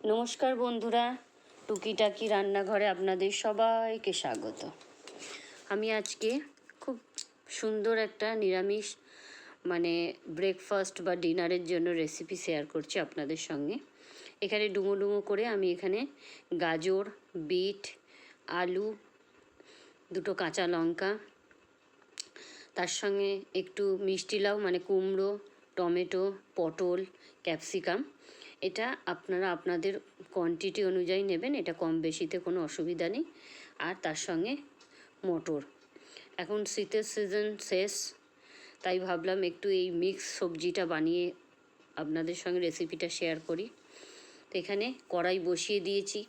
নমস্কার বন্ধুরা, টুকিটাকি রান্নাঘরে আপনাদের সবাইকে স্বাগত। আমি আজকে খুব সুন্দর একটা নিরামিষ মানে ব্রেকফাস্ট বা ডিনারের জন্য রেসিপি শেয়ার করছি আপনাদের সঙ্গে। এখানে ডুমো ডুমো করে আমি এখানে গাজর, বিট, আলু, দুটো কাঁচা লঙ্কা, তার সঙ্গে একটু মিষ্টি লাউ মানে কুমড়ো, টমেটো, পটল, ক্যাপসিকাম এটা আপনারা আপনাদের কোয়ান্টিটি অনুযায়ী নেবেন, এটা কম বেশিতে কোনো অসুবিধা নেই। আর তার সঙ্গে মটর। এখন শীতের সিজন শেষ, তাই ভাবলাম একটু এই মিক্স সবজিটা বানিয়ে আপনাদের সঙ্গে রেসিপিটা শেয়ার করি। তো এখানে কড়াই বসিয়ে দিয়েছি,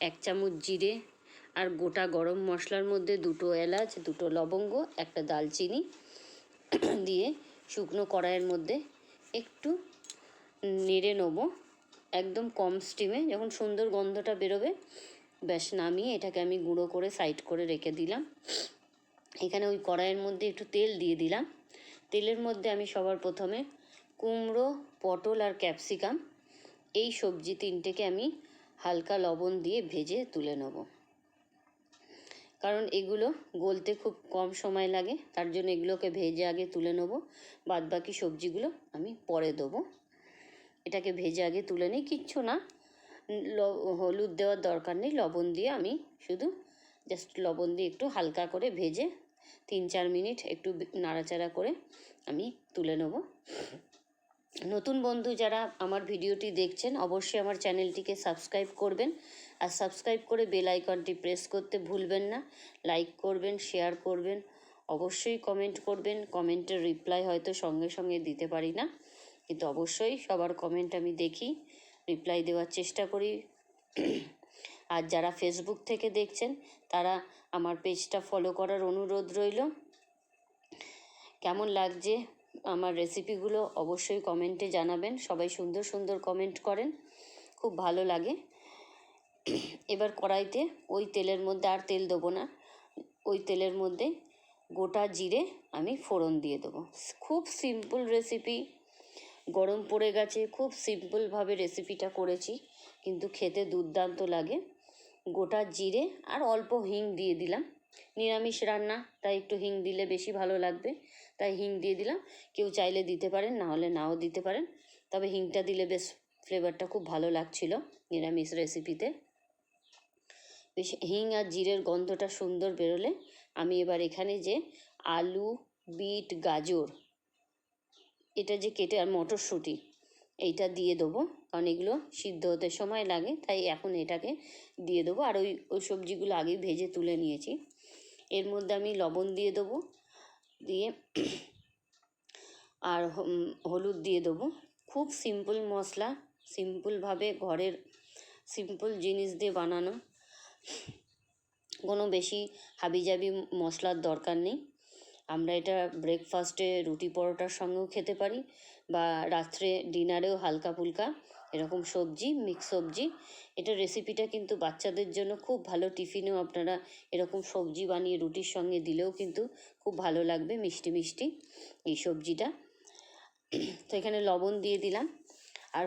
এক চামচ জিরে আর গোটা গরম মশলার মধ্যে দুটো এলাচ, দুটো লবঙ্গ, একটা দালচিনি দিয়ে শুকনো কড়াইয়ের মধ্যে একটু নেড়ে নেব। একদম কম স্টিমে যখন সুন্দর গন্ধটা বেরোবে, ব্যাস নামিয়ে এটাকে আমি গুঁড়ো করে সাইড করে রেখে দিলাম। এখানে ওই কড়াইয়ের মধ্যে একটু তেল দিয়ে দিলাম। তেলের মধ্যে আমি সবার প্রথমে কুমড়ো, পটল আর ক্যাপসিকাম এই সবজি তিনটেকে আমি হালকা লবণ দিয়ে ভেজে তুলে নেব। কারণ এগুলো গলতে খুব কম সময় লাগে, তার জন্য এগুলোকে ভেজে আগে তুলে নেব। বাদ বাকি সবজিগুলো আমি পরে দেবো। এটাকে ভেজে আগে তুলে নিই, কিচ্ছু না। হলুদ দেওয়ার দরকার নেই, লবণ দিয়ে আমি শুধু জাস্ট লবণ দিয়ে একটু হালকা করে ভেজে তিন চার মিনিট একটু নাড়াচাড়া করে আমি তুলে নেব। নতুন বন্ধু যারা আমার ভিডিওটি দেখছেন, অবশ্যই আমার চ্যানেলটিকে সাবস্ক্রাইব করবেন। আর সাবস্ক্রাইব করে বেল আইকনটি প্রেস করতে ভুলবেন না, লাইক করবেন, শেয়ার করবেন, অবশ্যই কমেন্ট করবেন, কমেন্টের রিপ্লাই হয়তো সঙ্গে সঙ্গে দিতে পারি না। কিন্তু অবশ্যই সবার কমেন্ট আমি দেখি রিপ্লাই দেওয়ার চেষ্টা করি। আর যারা ফেসবুক থেকে দেখছেন, তারা আমার পেজটা ফলো করার অনুরোধ রইল। কেমন লাগছে আমার রেসিপিগুলো অবশ্যই কমেন্টে জানাবেন। সবাই সুন্দর সুন্দর কমেন্ট করেন। খুব ভালো লাগে। এবার কড়াইতে ওই তেলের মধ্যে আর তেল দেবো না। ওই তেলের মধ্যে গোটা জিরে আমি ফোড়ন দিয়ে দেবো। খুব সিম্পল রেসিপি গরম পড়ে গেছে, খুব সিম্পলভাবে রেসিপিটা করেছি, কিন্তু খেতে দুর্দান্ত লাগে। গোটা জিরে আর অল্প হিং দিয়ে দিলাম। নিরামিষ রান্না, তাই একটু হিং দিলে বেশি ভালো লাগবে। তাই হিং দিয়ে দিলাম। কেউ চাইলে দিতে পারেন, না হলে নাও দিতে পারেন। তবে হিংটা দিলে বেশ ফ্লেভারটা খুব ভালো লাগছিল নিরামিষ রেসিপিতে বেশ হিং আর জিরের গন্ধটা সুন্দর বেরোলে, আমি এবার এখানে যে আলু, বিট, গাজর এটা যে কেটে আর মটরশুঁটি, এইটা দিয়ে দেবো। কারণ এগুলো সিদ্ধ হতে সময় লাগে, তাই এখন এটাকে দিয়ে দেবো। আর ওই ওই সবজিগুলো আগেই ভেজে তুলে নিয়েছি। এর মধ্যে আমি লবণ দিয়ে দেবো, দিয়ে আর হলুদ দিয়ে দেবো। খুব সিম্পল মশলা, সিম্পলভাবে ঘরের সিম্পল জিনিস দিয়ে বানানো। কোনো বেশি হাবিজাবি মশলার দরকার নেই। আমরা এটা ব্রেকফাস্টে রুটি পরোটার সঙ্গেও খেতে পারি বা রাত্রে ডিনারেও হালকা ফুলকা এরকম সবজি মিক্স সবজি। এটা রেসিপিটা কিন্তু বাচ্চাদের জন্য খুব ভালো। টিফিনেও আপনারা এরকম সবজি বানিয়ে রুটির সঙ্গে দিলেও কিন্তু খুব ভালো লাগবে, মিষ্টি মিষ্টি এই সবজিটা। তো এখানে লবণ দিয়ে দিলাম। আর